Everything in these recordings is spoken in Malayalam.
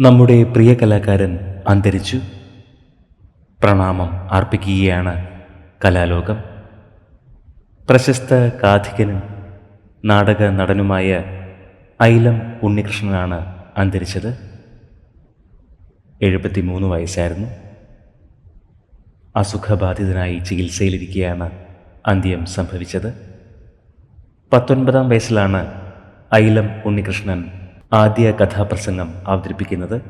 നമ്മുടെ പ്രിയ കലാകാരൻ അന്തരിച്ചു. പ്രണാമം അർപ്പിക്കുകയാണ് കലാലോകം. പ്രശസ്ത കാഥികനും നാടക നടനുമായ ഐലം ഉണ്ണികൃഷ്ണനാണ് അന്തരിച്ചത്. എഴുപത്തിമൂന്ന് വയസ്സായിരുന്നു. അസുഖബാധിതനായി ചികിത്സയിലിരിക്കെയാണ് അന്ത്യം സംഭവിച്ചത്. പത്തൊൻപതാം വയസ്സിലാണ് ഐലം ഉണ്ണികൃഷ്ണൻ ആദ്യ കഥാപ്രസംഗം അവതരിപ്പിക്കുന്നത്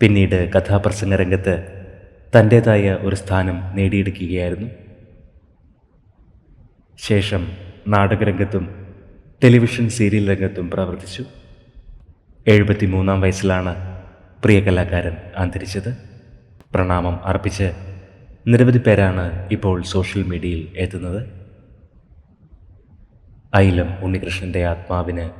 പിന്നീട് കഥാപ്രസംഗ രംഗത്ത് തന്റേതായ ഒരു സ്ഥാനം നേടിയെടുക്കുകയായിരുന്നു. ശേഷം നാടകരംഗത്തും ടെലിവിഷൻ സീരിയൽ രംഗത്തും പ്രവർത്തിച്ചു. എഴുപത്തിമൂന്നാം വയസ്സിലാണ് പ്രിയ കലാകാരൻ അന്തരിച്ചത്. പ്രണാമം അർപ്പിച്ച് നിരവധി പേരാണ് ഇപ്പോൾ സോഷ്യൽ മീഡിയയിൽ എത്തുന്നത്. അയിലം ഉണ്ണികൃഷ്ണന്റെ ആത്മാവിന്